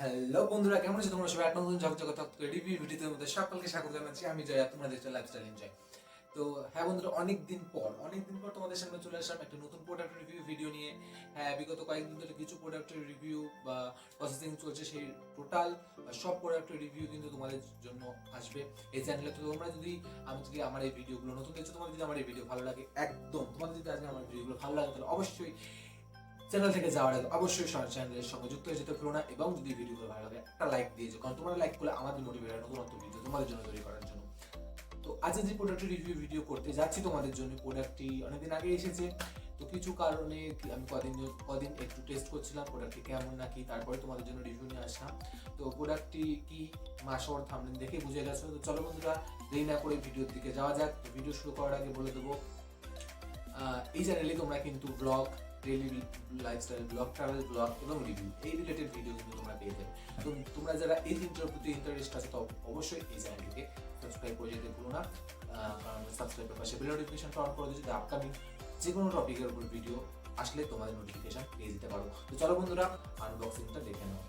Hello বন্ধুরা, কেমন আছো তোমরা সবাই? এক নতুন ঝকঝকে রিভিউ ভিডিওতে মধ্যে সকলকে স্বাগত জানাচ্ছি। আমি জয়া তোমরা দেখছ লাইফস্টাইল এনজয় তো হ্যাঁ বন্ধুরা অনেক দিন পর অনেক দিন পর তোমাদের সামনে চলে আসলাম একটা নতুন প্রোডাক্ট রিভিউ ভিডিও নিয়ে। হ্যাঁ বিগত কয়েকদিন ধরে কিছু প্রোডাক্টের রিভিউ বা প্রসেসিং চলছে, সেই টোটাল সব প্রোডাক্টের রিভিউ কিন্তু তোমাদের জন্য আসবে এই চ্যানেলে তো তোমরা যদি আমি যদি আমার এই ভিডিওগুলো নতুন দেখছ, তোমাদের যদি আমার এই ভিডিও ভালো লাগে, একদম তোমাদের যদি আজকে আমার ভিডিওগুলো ভালো লাগে, তাহলে অবশ্যই চ্যানেল থেকে যাওয়ার আগে অবশ্যই সবার চ্যানেলের সঙ্গে যুক্ত হয়ে যেতে ভুলো না এবং যদি ভিডিওগুলো ভালো লাগে, একটা লাইক দিয়ে যাও। কারণ তোমরা লাইক করলে আমাদের মোটিভেট হয় নতুন নতুন ভিডিও তোমাদের জন্য তৈরি করার জন্য। তো আজকে যে প্রোডাক্টের রিভিউ ভিডিও করতে যাচ্ছি তোমাদের জন্য প্রোডাক্টটি অনেকদিন আগে এসেছে। তো কিছু কারণে আমি কদিন কদিন একটু টেস্ট করছিলাম প্রোডাক্টটি কেমন নাকি তারপরে তোমাদের জন্য রিভিউ নিয়ে আসলাম। তো প্রোডাক্টটি কি মাসর থামলেন দেখে বুঝে গেছো? তো চলো বন্ধুরা, দেরি না করে ভিডিওর দিকে যাওয়া যাক। ভিডিও শুরু করার আগে বলে দেবো এই চ্যানেলে তোমরা কিন্তু blog daily lifestyle blog travel blog এবং রিভিউ এই রিলেটেড তোমরা পেয়ে তোমরা যারা এই প্রতি ইন্টারেস্ট আছে, তো অবশ্যই এই চ্যানেলটিকে সাবস্ক্রাইব করে যেতে ভুলো না। কারণ সাবস্ক্রাইবের পাশে বেল নোটিফিকেশনটা অন করে যদি আপকামিং যে কোনো টপিকের উপর ভিডিও আসলে তোমাদের নোটিফিকেশন পেয়ে যেতে পারো। তো চলো বন্ধুরা আনবক্সিংটা দেখে নাও।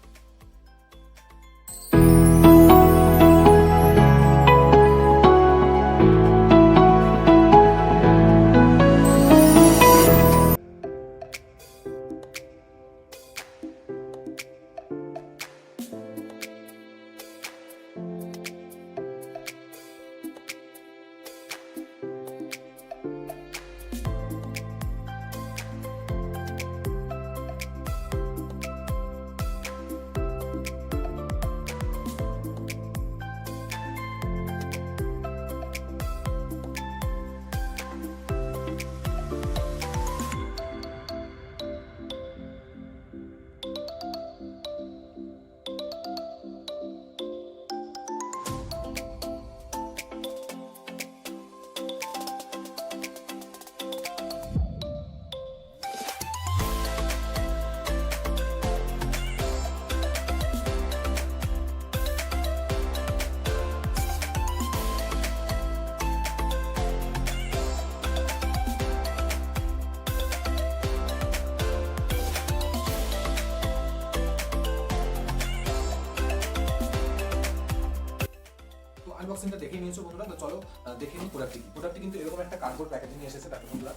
আনবক্সিংটা দেখে নিয়েছো বন্ধুরা, তো চলো দেখে নিই প্রোডাক্টটি প্রোডাক্টটি কিন্তু এরকম একটা কার্ডবোর্ড প্যাকেজিং এসেছে দেখো বন্ধুরা,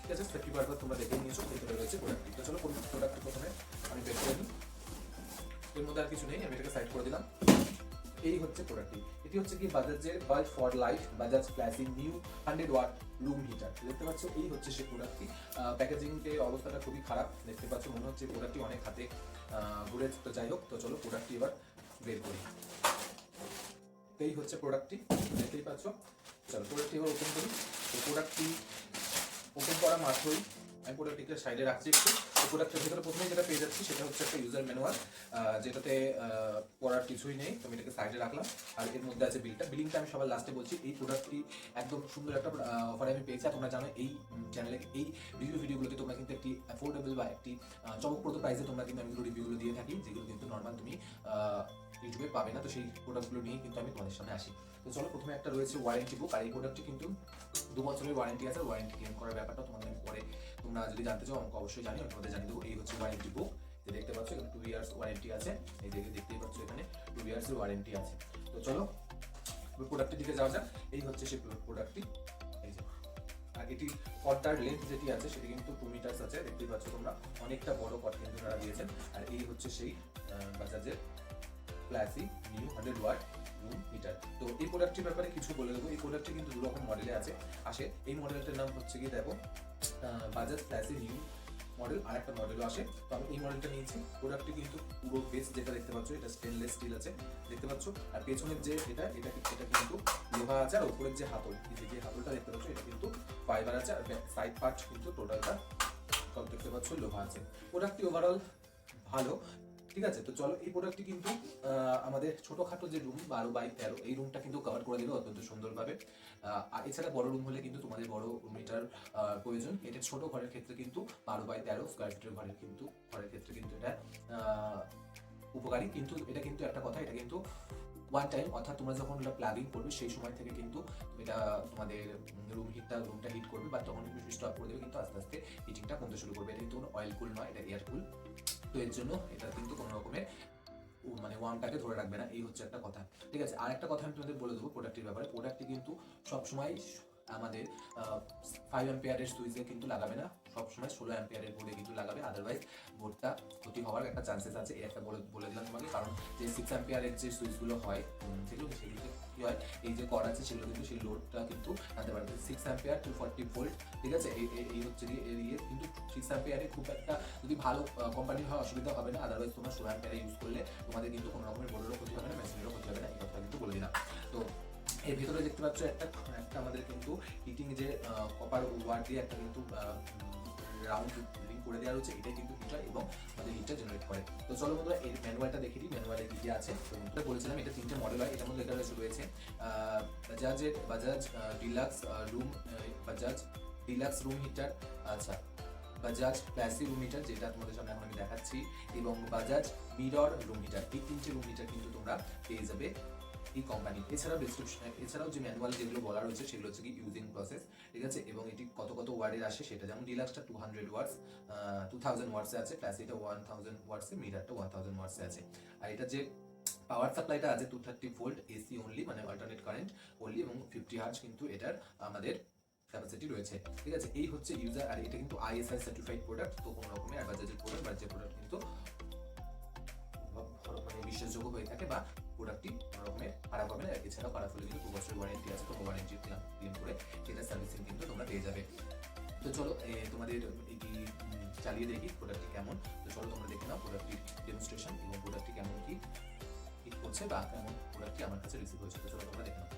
ঠিক আছে সেফটি কার্ডবোর্ড তোমরা দেখে নিয়েছো ভিতরে রয়েছে প্রোডাক্টটি তো চলো প্রোডাক্টটি প্রথমে আমি বের করে নিই। এর মধ্যে আর কিছু নেই, আমি এটাকে সাইড করে দিলাম। এই হচ্ছে প্রোডাক্টটি এটি হচ্ছে কি বাজাজের bulb for life Bajaj flashing new hundred watt room heater দেখতে পাচ্ছ, এই হচ্ছে সেই প্রোডাক্টটি প্যাকেজিং এর অবস্থাটা খুবই খারাপ, দেখতে পাচ্ছ, মনে হচ্ছে প্রোডাক্টটি অনেক হাতে ঘুরে, তো যাই হোক, তো চলো প্রোডাক্টটি এবার বের করি। তো এই হচ্ছে প্রোডাক্টটি দেখতেই পাচ্ছ। চলো প্রোডাক্টটি ওপেন করি। তো প্রোডাক্টটি ওপেন করা মাত্রই আমি সাইডে রাখছি একটু। প্রোডাক্টের ভিতরে প্রথমে যেটা পেয়ে যাচ্ছি সেটা হচ্ছে একটা ইউজার ম্যানুয়াল যেটাতে পড়ার কিছুই নেই। আমি এটাকে সাইডে রাখলাম। আর এর মধ্যে আছে বিলটা বিলিংটা আমি সবার লাস্টে বলছি, এই প্রোডাক্টটি একদম সুন্দর একটা অফারে আমি পেয়েছি। তোমরা জানো, এই চ্যানেলে এই রিভিউ ভিডিওগুলোতে তোমরা কিন্তু একটি অ্যাফোর্ডেবল বা একটি চমকপ্রদ প্রাইসে তোমরা কিন্তু আমি রিভিউগুলো দিয়ে থাকি, যেগুলো কিন্তু নর্মাল তুমি ইউটিউবে পাবে না। তো সেই প্রোডাক্টগুলো নিয়ে কিন্তু আমি তোমাদের সামনে আসি। তো চলো, প্রথমে একটা রয়েছে ওয়ারেন্টি বুক আর এই প্রোডাক্টটি কিন্তু দু বছরের ওয়ারেন্টি আছে। ওয়ারেন্টি ক্লেম করার ব্যাপারটা তোমাদের পরে তোমরা যদি জানতে চাও, আমাকে অবশ্যই জানি তোমাদের জানিয়ে দেবো। এই হচ্ছে ওয়ারেন্টি বুক দেখতে পাচ্ছ, এখানে টু ইয়ার্স ওয়ারেন্টি আছে। এই দেখে দেখতেই পাচ্ছ এখানে টু ইয়ার্স এর ওয়ারেন্টি আছে। তো চলো প্রোডাক্টের দিকে যাওয়া যাক। এই হচ্ছে সেই প্রোডাক্টটি এই যে, আর এটি পর্দার লেন্থ যেটি আছে, সেটি কিন্তু টু মিটার্স আছে। দেখতেই পাচ্ছ তোমরা, অনেকটা বড় পট কিন্তু তারা দিয়েছেন। আর এই হচ্ছে সেই বাজাজের flashy new hundred watt room heater তো এই প্রোডাক্টটির ব্যাপারে কিছু বলে দেবো। এই প্রোডাক্টটি কিন্তু দু রকম মডেলে আছে। আসে, এই মডেলটার নাম হচ্ছে কি দেখো বাজাজ ফ্ল্যাসি নিউ মডেল আর একটা মডেলও আসে। তো আমি এই মডেলটা নিয়েছি। প্রোডাক্টটি কিন্তু পুরো বেস যেটা দেখতে পাচ্ছ, এটা স্টেনলেস স্টিল আছে, দেখতে পাচ্ছ। আর পেছনের যে এটা এটা এটা কিন্তু লোহা আছে, আর উপরের যে হাতল যে হাতলটা দেখতে পাচ্ছ, এটা কিন্তু ফাইবার আছে, আর সাইড পার্ট কিন্তু টোটালটা সব দেখতে পাচ্ছ, লোহা আছে। প্রোডাক্টটি ওভারঅল ভালো। ঠিক আছে? তো চলো, এই প্রোডাক্টটি কিন্তু আমাদের ছোটখাটো যে রুম বারো বাই তেরো, এই রুমটা কিন্তু কভার করে দেবে অত্যন্ত সুন্দরভাবে। আর এছাড়া বড় রুম হলে কিন্তু তোমাদের বড় মিটার প্রয়োজন। এটা ছোট ঘরের ক্ষেত্রে কিন্তু বারো বাই তেরো স্কোয়ার ফিটের ঘরের কিন্তু, ঘরের ক্ষেত্রে কিন্তু এটা উপকারী। কিন্তু এটা কিন্তু একটা কথা, এটা কিন্তু ওয়ান টাইম অর্থাৎ তোমরা যখন এটা প্লাগিং করবে, সেই সময় থেকে কিন্তু এটা তোমাদের রুম হিটটা রুমটা হিট করবে, বা তখন সুইচ করে দেবে, কিন্তু আস্তে আস্তে হিটিংটা কমতে শুরু করবে। এটা কিন্তু অয়েল কুল নয়, এটা এয়ার কুল তো এর জন্য এটা কিন্তু কোনো রকমের মানে ওয়ার্মটাকে ধরে রাখবে না, এই হচ্ছে একটা কথা। ঠিক আছে? আর একটা কথা আমি তোমাদের বলে দেবো প্রোডাক্টের ব্যাপারে। প্রোডাক্টটি কিন্তু সবসময় আমাদের ফাইভ অ্যাম্পিয়ারের সুইচে কিন্তু লাগাবে না। সবসময় ষোলো অ্যাম্পিয়ারের বোর্ডে কিন্তু লাগাবে। আদারওয়াইজ বোর্ডটা ক্ষতি হওয়ার একটা চান্সেস আছে। এই একটা বলে বলে দিলাম তোমাকে। কারণ যে সিক্স অ্যাম্পিয়ারের যে সুইচগুলো হয় সেগুলো, সেগুলোতে কী হয়। এই যে কর আছে, সেগুলো কিন্তু সেই লোডটা কিন্তু আনতে পারে। Six ampere to forty volt ঠিক আছে? এই হচ্ছে ইয়ে। কিন্তু সিক্স অ্যাম্পিয়ারে খুব একটা যদি ভালো কোম্পানির হয়, অসুবিধা হবে না। আদারওয়াইজ তোমার ষোলো অ্যাম্পিয়ারে ইউজ করলে তোমাদের কিন্তু কোনো রকমের বোর্ডেরও ক্ষতি হবে না, মেশিনেরও ক্ষতি হবে না। এই কথা কিন্তু বলে দিলাম। তো এর ভিতরে দেখতে পাচ্ছ একটা একটা আমাদের কিন্তু হিটিং যে কপার ওয়ার দিয়ে একটা কিন্তু রাউন্ড রিং করে দেওয়া রয়েছে এটা কিন্তু হিটার এবং আমাদের হিটটা জেনারেট করে। তো চলো বন্ধুরা, এর ম্যানুয়ালটা দেখে দিই ম্যানুয়ালে কি কি আছে। তো বলেছিলাম, এটা তিনটে মডেল হয়, এটার মধ্যে লেখা রয়েছে রয়েছে বাজাজের Bajaj deluxe room Bajaj deluxe room heater আচ্ছা বাজাজ প্লাসি রুম হিটার যেটা তোমাদের সামনে এখন আমি দেখাচ্ছি, এবং বাজাজ মিরর রুম হিটার এই তিনটে রুম হিটার কিন্তু তোমরা পেয়ে যাবে। এই কোম্পানি এছাড়াও ডিসক্রিপশন এছাড়াও যে ম্যানুয়াল যেগুলো বলা রয়েছে সেগুলো হচ্ছে কি ইউজিং প্রসেস ঠিক আছে? এবং এটি কত কত ওয়ার্ডের আসে সেটা যেমন ডিলাক্সটা two hundred watts two thousand ওয়ার্ডসে আছে প্লাস এটা ওয়ান থাউজেন্ড ওয়ার্ডসে মিটারটা ওয়ান থাউজেন্ড ওয়ার্ডসে আছে। আর এটা যে পাওয়ার সাপ্লাইটা আছে two thirty volt AC only মানে অল্টারনেট কারেন্ট অনলি এবং ফিফটি হার্জ কিন্তু এটার আমাদের ক্যাপাসিটি রয়েছে, ঠিক আছে? এই হচ্ছে ইউজার আর এটা কিন্তু আইএসআই সার্টিফাইড প্রোডাক্ট তো কোনো রকমের অ্যাডভার্টাইজের প্রোডাক্ট বা যে প্রোডাক্ট কিন্তু বিশ্বাসযোগ্য হয়ে থাকে বা প্রোডাক্টটি কোনো রকমের খারাপ হবে না। এছাড়াও খারাপ হলে কিন্তু দু বছর ওয়ারেন্টি আছে, তো ওয়ারেন্টি ক্লেম করে সেটা সার্ভিসিং কিন্তু তোমরা পেয়ে যাবে। তো চলো তোমাদের এটি চালিয়ে দেখি প্রোডাক্টটি কেমন। তো চলো তোমরা দেখে নাও প্রোডাক্টটির ডেমনস্ট্রেশন এবং প্রোডাক্টটি কেমন কি করছে বা কেমন প্রোডাক্টটি আমার কাছে রিসিভ হয়েছে। তো চলো তোমরা দেখে নাও।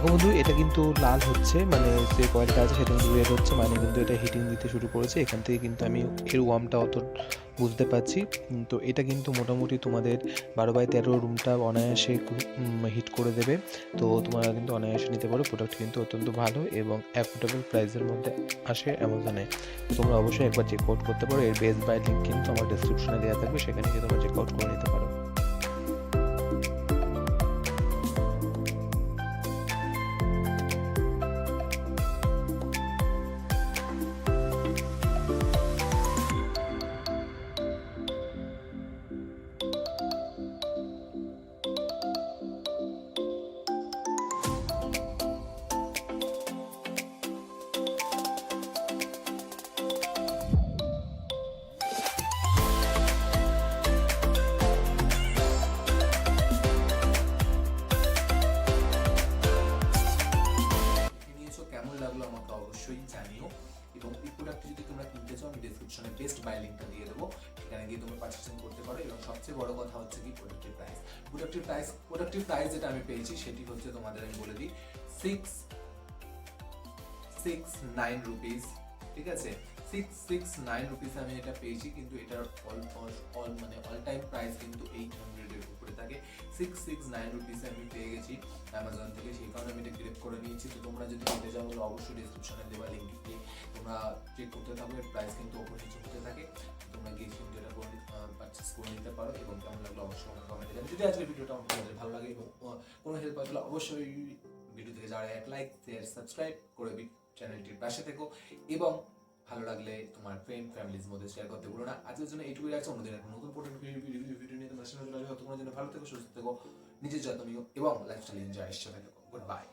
দেখো বন্ধু, এটা কিন্তু লাল হচ্ছে মানে যে কয়েলটা আছে সেটা কিন্তু রেড হচ্ছে মানে কিন্তু এটা হিটিং দিতে শুরু করেছে। এখান থেকে কিন্তু আমি এর ওয়ার্মটা অত বুঝতে পারছি। তো এটা কিন্তু মোটামুটি তোমাদের বারো বাই তেরো রুমটা অনায়াসে হিট করে দেবে। তো তোমরা কিন্তু অনায়াসে নিতে পারো প্রোডাক্ট কিন্তু অত্যন্ত ভালো এবং অ্যাফোর্ডেবল প্রাইসের মধ্যে আসে অ্যামাজনে। তোমরা অবশ্যই একবার চেক আউট করতে পারো, এর বেস্ট বাই লিঙ্ক কিন্তু আমার ডিসক্রিপশনে দেওয়া থাকবে, সেখানে গিয়ে তোমরা চেক আউট করে নিতে পারো। বেস্ট বাই লিঙ্কটা দিয়ে দেবো। সেখানে গিয়ে তোমরা পার্চেসিং করতে পারো। এবং সবচেয়ে বড় কথা হচ্ছে কি প্রোডাক্টের প্রাইস প্রোডাক্টের প্রাইস প্রোডাক্টের প্রাইস যেটা আমি পেয়েছি, সেটি হচ্ছে তোমাদের আমি বলে দিই সিক্স সিক্স নাইন রুপিস ঠিক আছে? সিক্স সিক্স নাইন রুপিস আমি এটা পেয়েছি, কিন্তু এটার অল অল মানে অল টাইম প্রাইস কিন্তু এইট হান্ড্রেডের উপরে থাকে সিক্স সিক্স নাইন রুপিসে আমি পেয়ে গেছি অ্যামাজন থেকে, সেই কারণে আমি এটা গ্রেপ করে নিয়েছি। তো তোমরা যদি নিতে চাও তাহলে অবশ্যই ডিসক্রিপশনে দেওয়া লিঙ্ক দিয়ে তোমরা চেক করতে থাকো, এর প্রাইস কিন্তু ওপর নিচে হতে থাকে। তোমরা গিয়ে কিন্তু এটা করে পারচেস করে নিতে পারো এবং কেমন লাগল অবশ্যই আমার কমেন্টে জানাবে যদি আজকের ভিডিওটা তোমাদের ভালো লাগে এবং কোনো হেল্প হয় তাহলে অবশ্যই ভিডিও থেকে যারা এক লাইক শেয়ার সাবস্ক্রাইব করে চ্যানেলটির পাশে থেকো। এবং ভালো লাগলে তোমার ফ্রেন্ড ফ্যামিলির মধ্যে শেয়ার করতে ভুলো না। আজকের জন্য এইটুকুই রাখছি, অন্যদিন একটা নতুন প্রোডাক্ট ভিডিও নিয়ে তোমার সাথে তোমার জন্য ভালো থেকো, সুস্থ থেকো, নিজের যত্ন নিও এবং লাইফস্টাইল এনজয় সাথে থেকো। Good bye